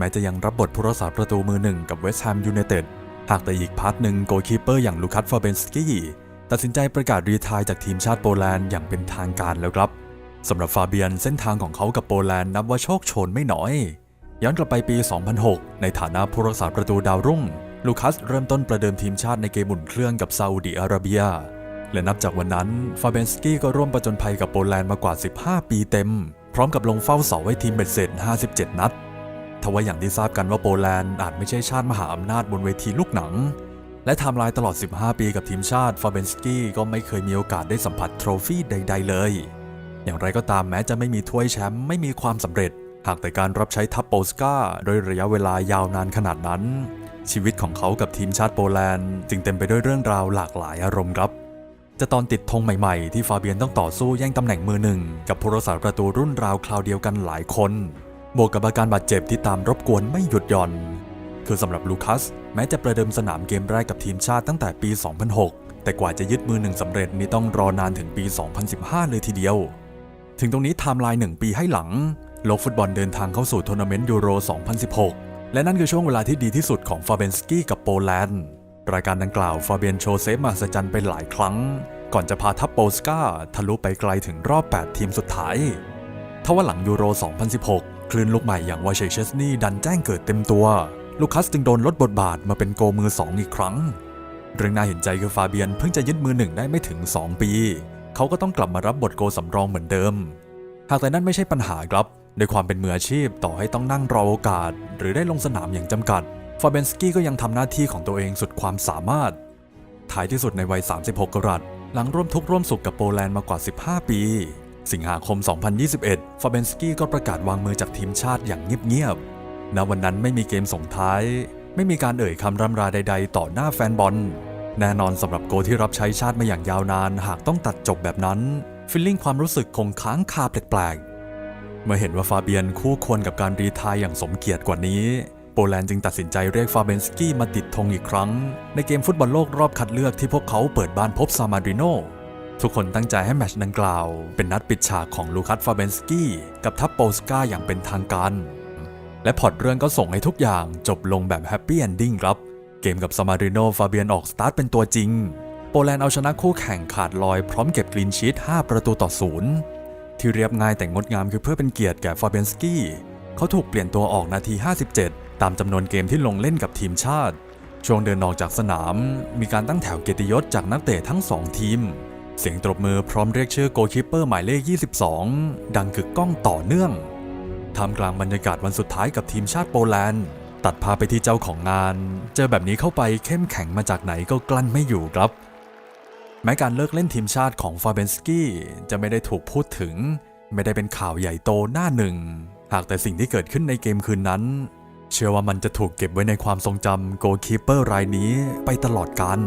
แม้จะยังรับบทผู้รักษาประตูมือหนึ่งกับเวสต์แฮมยูไนเต็ดหากแต่อีกพาร์ทหนึ่งโกลคีเปอร์อย่างลูคัสฟาเบนสกี้ตัดสินใจประกาศรีทายจากทีมชาติโปแลนด์อย่างเป็นทางการแล้วครับสำหรับฟาเบียนเส้นทางของเขากับโปแลนด์นับว่าโชคโชนไม่น้อย ย้อนกลับไปปี 2006 ในฐานะผู้รักษาประตูดาวรุ่ง ลูคัสเริ่มต้นประเดิมทีมชาติในเกมหมุนเครื่องกับซาอุดิอาระเบีย และนับจากวันนั้นฟาเบนสกี้ก็ร่วมประจนภัยกับโปแลนด์มากว่า 15 ปีเต็ม พร้อมกับลงเฝ้าเสาให้ทีมเบ็ดเสร็จ 57 นัด ทว่าอย่างที่ทราบกันว่าโปแลนด์อาจไม่ใช่ชาติมหาอำนาจบนเวทีลูกหนัง และทม์ไลน์ตลอด 15 ปีกับทีมชาติฟาเบนสกี้ก็ไม่เคยมีโอกาสได้สัมผัสโทรฟี่ใด ๆ เลย อย่างไรก็ตามแม้จะไม่มีถ้วยแชมป์ไม่มีความสำเร็จ หากแต่การรับใช้ทัพโปสกาโดยระยะเวลายาวนานขนาดนั้น ชีวิตของเขากับทีมชาติโปแลนด์จึงเต็มไปด้วยเรื่องราวหลากหลายอารมณ์ครับจะตอนติดธงใหม่ๆ ที่ฟาเบียนต้องต่อสู้แย่งตำแหน่งมือหนึ่ง กับผู้รักษาประตูรุ่นราวคราวเดียวกันหลายคน บวกกับอาการบาดเจ็บที่ตามรบกวนไม่หยุดหย่อน คือสำหรับลูคัส แม้จะประเดิมสนามเกมแรกกับทีมชาติตั้งแต่ปี 2006 แต่กว่าจะยึดมือหนึ่งสำเร็จนี่ต้องรอนานถึงปี 2015 เลยทีเดียว ถึงตรงนี้ไทม์ไลน์หนึ่งปีให้หลัง โลกฟุตบอลเดินทางเข้าสู่ทัวร์นาเมนต์ยูโร 2016 และนั่นคือช่วงเวลาที่ดีที่สุดของฟาเบนสกี้กับโปแลนด์รายการดังกล่าวฟาเบียนโชเซฟมหัศจรรย์ไปหลายครั้ง ก่อนจะพาทัพโปสกาทะลุไปไกลถึงรอบ 8 ทีมสุดท้ายทว่าหลังยูโร 2016 คลื่นลูกใหม่อย่างวาเชเชสนี่ดันแจ้งเกิดเต็มตัว ลูคัสจึงโดนลดบทบาทมาเป็นโกมือ2อีกครั้ง เรื่องน่าเห็นใจคือฟาเบียนเพิ่งจะยึดมือหนึ่งได้ไม่ถึง 2 ปี เขาก็ต้องกลับมารับบทโกสำรองเหมือนเดิม หากแต่นั่นไม่ใช่ปัญหาครับด้วยความเป็นมืออาชีพต่อให้ต้องนั่งรอโอกาส หรือได้ลงสนามอย่างจำกัดฟาเบนสกี้ก็ยังทำหน้าที่ของตัวเองสุดความสามารถท้ายที่สุดในวัย 36 กรัตหลังร่วมทุกข์ร่วมสุขกับโปแลนด์มากว่า 15 ปี สิงหาคม 2021 ฟาเบนสกี้ก็ประกาศวางมือจากทีมชาติอย่างเงียบๆ ณ วันนั้นไม่มีเกมส่งท้าย ไม่มีการเอ่ยคำร่ำราใด ๆ ต่อหน้าแฟนบอล แน่นอนสำหรับโกที่รับใช้ชาติมาอย่างยาวนาน หากต้องตัดจบแบบนั้น ฟิลลิ่งความรู้สึกคงค้างคาแปลกๆ เมื่อเห็นว่าฟาเบียนคู่ควรกับการรีทายอย่างสมเกียรติกว่านี้ โปแลนด์จึงตัดสินใจเรียกฟาเบนสกี้มาติดธงอีกครั้ง ในเกมฟุตบอลโลกรอบคัดเลือกที่พวกเขาเปิดบ้านพบซามาริโน ทุกคนตั้งใจให้แมชดังกล่าว เป็นนัดปิดฉากของลูคัสฟาเบนสกี้กับทัพโปสกาอย่างเป็นทางการ และพอตเรื่องก็ส่งให้ทุกอย่างจบลงแบบแฮปปี้เอนดิ้งครับ เกมกับซามาริโนฟาเบียนออกสตาร์ทเป็นตัวจริง โปแลนด์เอาชนะคู่แข่งขาดลอยพร้อมเก็บกรีนชีต5 ประตูต่อศูนย์ที่เรียบง่ายแต่งดงามคือเพื่อเป็นเกียรติแก่ฟาเบนสกี้เขาถูกเปลี่ยนตัวออกนาที 57 ตามจำนวนเกมที่ลงเล่นกับทีมชาติ ช่วงเดินออกจากสนาม มีการตั้งแถวเกียรติยศจากนักเตะทั้งสองทีม เสียงตบมือพร้อมเรียกชื่อโกคีปเปอร์หมายเลข 22 ดังกึกก้องต่อเนื่องท่ามกลางบรรยากาศวันสุดท้ายกับทีมชาติโปแลนด์ ตัดพาไปที่เจ้าของงาน เจอแบบนี้เข้าไปเข้มแข็งมาจากไหนก็กลั้นไม่อยู่ครับ แม้การเลิกเล่นทีมชาติของฟาเบนสกี้จะไม่ได้ถูกพูดถึง ไม่ได้เป็นข่าวใหญ่โตหน้าหนึ่ง หากแต่สิ่งที่เกิดขึ้นในเกมคืนนั้น เชื่อว่ามันจะถูกเก็บไว้ในความทรงจำโกคีปเปอร์รายนี้ไปตลอดกาล